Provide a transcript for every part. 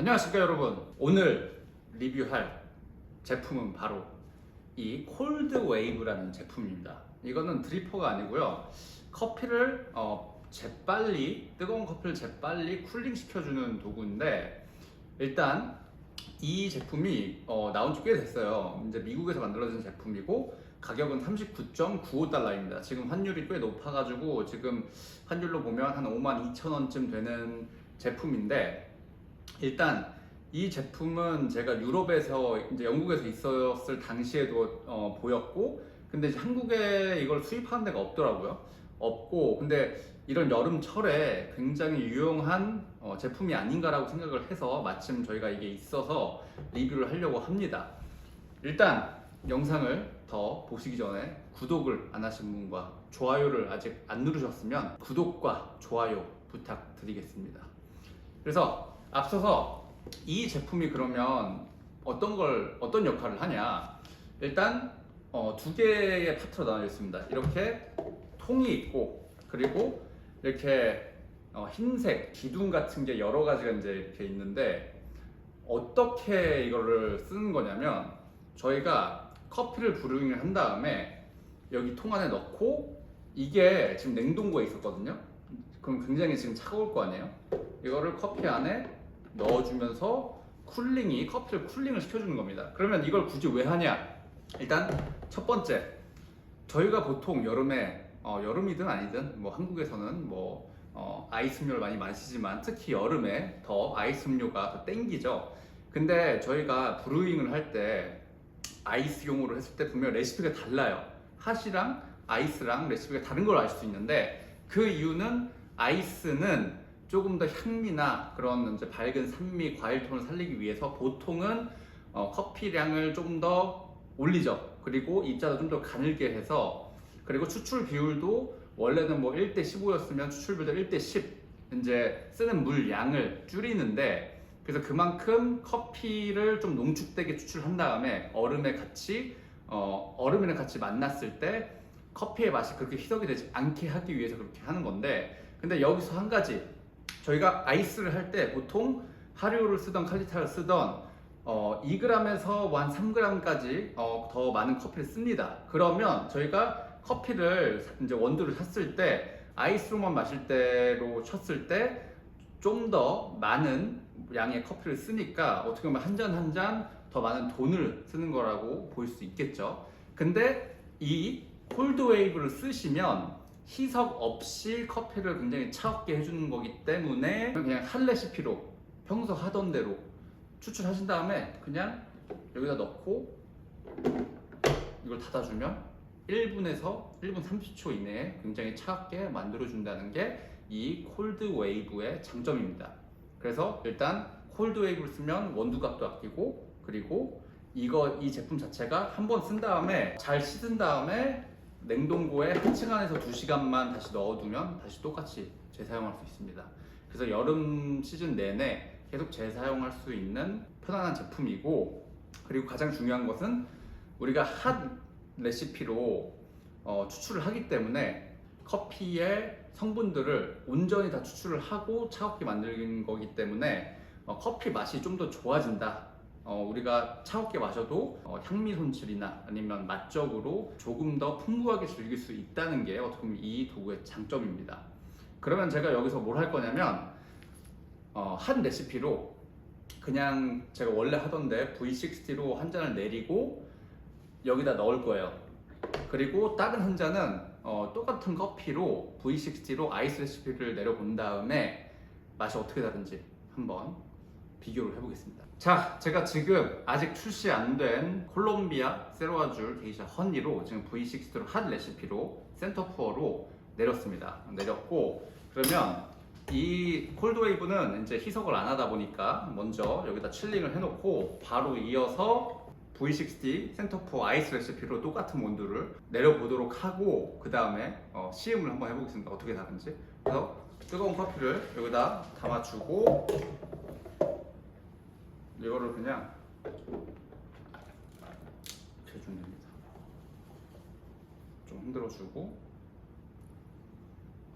안녕하십니까 여러분. 오늘 리뷰할 제품은 바로 이 콜드 웨이브라는 제품입니다. 이거는 드리퍼가 아니고요. 커피를 어, 재빨리 뜨거운 커피를 재빨리 쿨링 시켜주는 도구인데 일단 이 제품이 어, 나온 지 꽤 됐어요. 이제 미국에서 만들어진 제품이고 가격은 39.95달러입니다. 지금 환율이 꽤 높아가지고 지금 환율로 보면 한 5만 2천 원쯤 되는 제품인데 일단 이 제품은 제가 유럽에서 이제 영국에서 있었을 당시에도 어, 보였고 근데 이제 한국에 이걸 수입하는 데가 없더라고요. 없고 근데 이런 여름철에 굉장히 유용한 어, 제품이 아닌가라고 생각을 해서 마침 저희가 이게 있어서 리뷰를 하려고 합니다. 일단 영상을 더 보시기 전에 구독을 안 하신 분과 좋아요를 아직 안 누르셨으면 구독과 좋아요 부탁드리겠습니다. 그래서 앞서서 이 제품이 그러면 어떤 걸 어떤 역할을 하냐. 일단 어, 두 개의 파트로 나눠져 있습니다. 이렇게 통이 있고 그리고 이렇게 어, 흰색 기둥 같은 게 여러 가지가 이제 이렇게 있는데 어떻게 이거를 쓰는 거냐면 저희가 커피를 브루잉을 한 다음에 여기 통 안에 넣고 이게 지금 냉동고에 있었거든요. 그럼 굉장히 지금 차가울 거 아니에요? 이거를 커피 안에 넣어주면서 쿨링이 커피를 쿨링을 시켜주는 겁니다. 그러면 이걸 굳이 왜 하냐? 일단 첫 번째 저희가 보통 여름에 어, 여름이든 아니든 뭐 한국에서는 뭐 어, 아이스 음료를 많이 마시지만 특히 여름에 더 아이스 음료가 더 땡기죠. 근데 저희가 브루잉을 할 때 아이스용으로 했을 때 분명 레시피가 달라요. 핫이랑 아이스랑 레시피가 다른 걸알수 있는데 그 이유는 아이스는 조금 더 향미나 그런 이제 밝은 산미, 과일 톤을 살리기 위해서 보통은 어, 커피량을 조금 더 올리죠. 그리고 입자도 좀 더 가늘게 해서 그리고 추출 비율도 원래는 뭐 1대 15였으면 추출 비율도 1대 10 이제 쓰는 물 양을 줄이는데 그래서 그만큼 커피를 좀 농축되게 추출한 다음에 얼음에 같이 어, 얼음이랑 같이 만났을 때 커피의 맛이 그렇게 희석이 되지 않게 하기 위해서 그렇게 하는 건데 근데 여기서 한 가지 저희가 아이스를 할 때 보통 하류를 쓰던 칼리타를 쓰던 어, 2g에서 한 3g까지 어, 더 많은 커피를 씁니다. 그러면 저희가 커피를 이제 원두를 샀을 때 아이스로만 마실 때로 쳤을 때 좀 더 많은 양의 커피를 쓰니까 어떻게 보면 한 잔 한 잔 더 많은 돈을 쓰는 거라고 볼 수 있겠죠. 근데 이 콜드 웨이브를 쓰시면 희석 없이 커피를 굉장히 차갑게 해주는 거기 때문에 그냥 한 레시피로 평소 하던 대로 추출하신 다음에 그냥 여기다 넣고 이걸 닫아주면 1분에서 1분 30초 이내에 굉장히 차갑게 만들어준다는 게 이 콜드 웨이브의 장점입니다. 그래서 일단 콜드 웨이브를 쓰면 원두 값도 아끼고 그리고 이거 이 제품 자체가 한 번 쓴 다음에 잘 씻은 다음에 냉동고에 한층 안에서 2시간만 다시 넣어두면 다시 똑같이 재사용할 수 있습니다. 그래서 여름 시즌 내내 계속 재사용할 수 있는 편안한 제품이고 그리고 가장 중요한 것은 우리가 핫 레시피로 어, 추출을 하기 때문에 커피의 성분들을 온전히 다 추출을 하고 차갑게 만드는 거기 때문에 어, 커피 맛이 좀 더 좋아진다. 어, 우리가 차갑게 마셔도 어, 향미 손질이나 아니면 맛적으로 조금 더 풍부하게 즐길 수 있다는 게 어떻게 보면 이 도구의 장점입니다. 그러면 제가 여기서 뭘 할 거냐면 어, 한 레시피로 그냥 제가 원래 하던데 V60로 한 잔을 내리고 여기다 넣을 거예요. 그리고 다른 한 잔은 어, 똑같은 커피로 V60로 아이스 레시피를 내려본 다음에 맛이 어떻게 다른지 한번 비교를 해보겠습니다. 자, 제가 지금 아직 출시 안 된 콜롬비아 세로아줄 게이샤 허니로 지금 V60로 핫 레시피로 센터푸어로 내렸습니다. 내렸고 그러면 이 콜드웨이브는 이제 희석을 안 하다 보니까 먼저 여기다 칠링을 해놓고 바로 이어서 V60 센터포 아이스 레시피로 똑같은 원두를 내려보도록 하고 그 다음에 어, 시음을 한번 해보겠습니다. 어떻게 다른지. 그래서 뜨거운 커피를 여기다 담아주고 이거를 그냥 이렇게 해주면 됩니다. 좀 흔들어 주고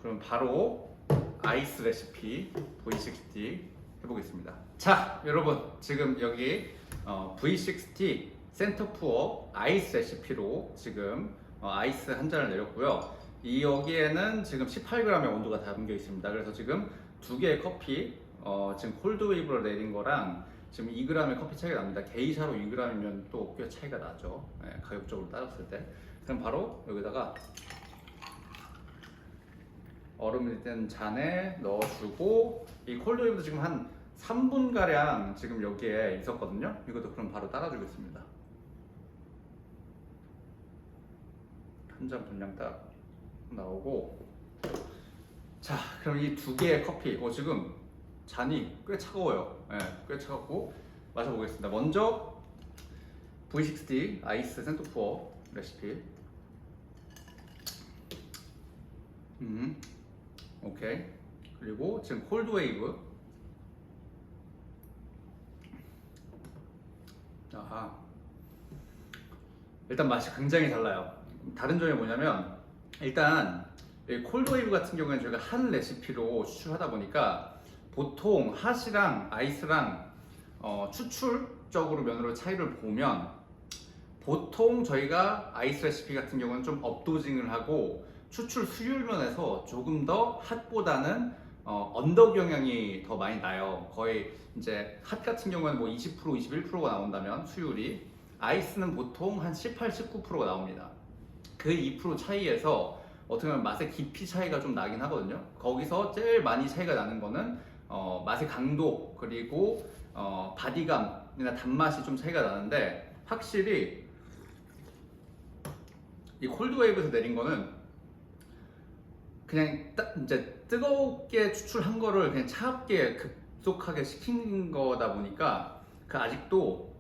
그럼 바로 아이스 레시피 V60 해보겠습니다. 자, 여러분 지금 여기 어, V60 센터푸어 아이스 레시피로 지금 어, 아이스 한 잔을 내렸고요. 이 여기에는 지금 18g의 온도가 담겨 있습니다. 그래서 지금 두 개의 커피 어, 지금 콜드 웨이브로 내린 거랑 지금 2g의 커피 차이가 납니다. 게이샤로 2g이면 또 꽤 차이가 나죠. 예, 가격적으로 따졌을 때. 그럼 바로 여기다가 얼음이 된 잔에 넣어주고 이 콜드웨이브도 지금 한 3분 가량 지금 여기에 있었거든요. 이것도 그럼 바로 따라주겠습니다. 한 잔 분량 딱 나오고 자 그럼 이 두 개의 커피 어 지금 잔이 꽤 차가워요. 예, 꽤 차갑고 마셔보겠습니다. 먼저 V60 아이스 센터푸어 레시피 음. 오케이. 그리고 지금 콜드 웨이브. 아하. 일단 맛이 굉장히 달라요. 다른 점이 뭐냐면 일단 이 콜드 웨이브 같은 경우에는 저희가 한 레시피로 추출하다 보니까 보통 핫이랑 아이스랑 어, 추출적으로 면으로 차이를 보면 보통 저희가 아이스 레시피 같은 경우는 좀 업도징을 하고 추출 수율 면에서 조금 더 핫보다는 어, 언더 경향이 더 많이 나요. 거의 이제 핫 같은 경우는 뭐 20% 21%가 나온다면 수율이 아이스는 보통 한 18, 19%가 나옵니다. 그 2% 차이에서 어떻게 보면 맛의 깊이 차이가 좀 나긴 하거든요. 거기서 제일 많이 차이가 나는 거는 어, 맛의 강도 그리고 어, 바디감이나 단맛이 좀 차이가 나는데 확실히 이 콜드웨이브에서 내린 거는 그냥 딱 이제 뜨겁게 추출한 거를 그냥 차갑게 급속하게 식힌 거다 보니까 그 아직도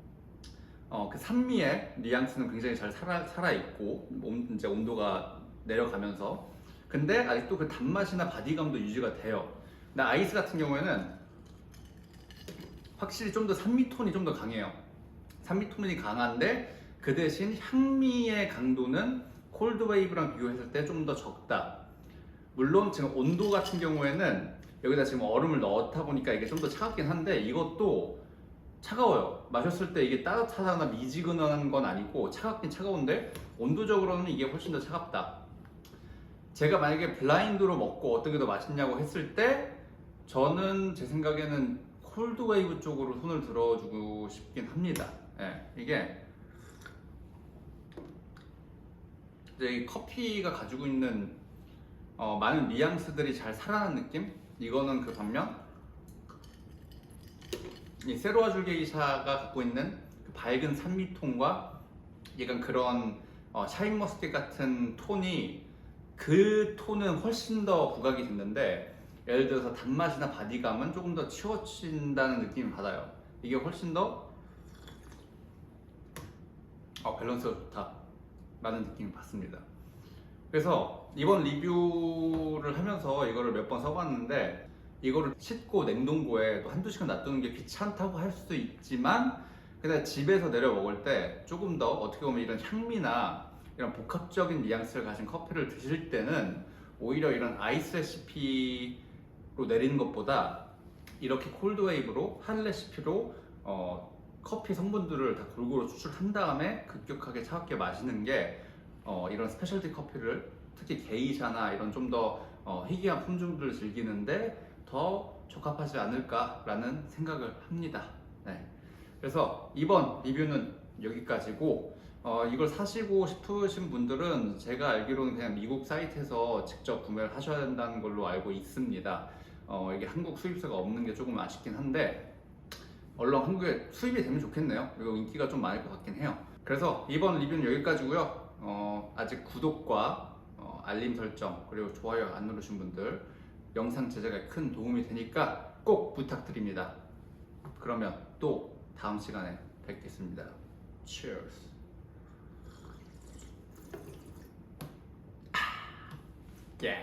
어, 그 산미의 뉘앙스는 굉장히 잘 살아, 살아 있고 온- 이제 온도가 내려가면서 근데 아직도 그 단맛이나 바디감도 유지가 돼요. 근데 아이스 같은 경우에는 확실히 좀 더 산미 톤이 좀 더 강해요. 산미 톤이 강한데 그 대신 향미의 강도는 콜드 웨이브랑 비교했을 때 좀 더 적다. 물론 지금 온도 같은 경우에는 여기다 지금 얼음을 넣다 보니까 이게 좀 더 차갑긴 한데 이것도 차가워요. 마셨을 때 이게 따뜻하거나 미지근한 건 아니고 차갑긴 차가운데 온도적으로는 이게 훨씬 더 차갑다. 제가 만약에 블라인드로 먹고 어떤 게 더 맛있냐고 했을 때 저는 제 생각에는 콜드 웨이브 쪽으로 손을 들어주고 싶긴 합니다. 예, 이게 이제 이 커피가 가지고 있는 어, 많은 뉘앙스들이 잘 살아난 느낌? 이거는 그 반면 이 세로아 줄게이샤가 갖고 있는 그 밝은 산미톤과 약간 그런 어, 샤인머스켓 같은 톤이 그 톤은 훨씬 더 부각이 됐는데 예를 들어서 단맛이나 바디감은 조금 더 치워진다는 느낌을 받아요. 이게 훨씬 더 어, 밸런스가 좋다 라는 느낌을 받습니다. 그래서 이번 리뷰를 하면서 이거를 몇 번 써봤는데 이거를 씻고 냉동고에 또 한두 시간 놔두는 게 귀찮다고 할 수도 있지만 근데 집에서 내려 먹을 때 조금 더 어떻게 보면 이런 향미나 이런 복합적인 뉘앙스를 가진 커피를 드실 때는 오히려 이런 아이스 레시피로 내리는 것보다 이렇게 콜드 웨이브로 한 레시피로 어, 커피 성분들을 다 골고루 추출한 다음에 급격하게 차갑게 마시는 게 어, 이런 스페셜티 커피를 특히 게이샤나 이런 좀더 어, 희귀한 품종들을 즐기는데 더 적합하지 않을까라는 생각을 합니다. 네. 그래서 이번 리뷰는 여기까지고 어, 이걸 사시고 싶으신 분들은 제가 알기로는 그냥 미국 사이트에서 직접 구매를 하셔야 된다는 걸로 알고 있습니다. 어, 이게 한국 수입사가 없는 게 조금 아쉽긴 한데 얼른 한국에 수입이 되면 좋겠네요. 그리고 인기가 좀 많을 것 같긴 해요. 그래서 이번 리뷰는 여기까지고요. 어, 아직 구독과 어, 알림 설정 그리고 좋아요 안 누르신 분들 영상 제작에 큰 도움이 되니까 꼭 부탁드립니다. 그러면 또 다음 시간에 뵙겠습니다. Cheers. 예.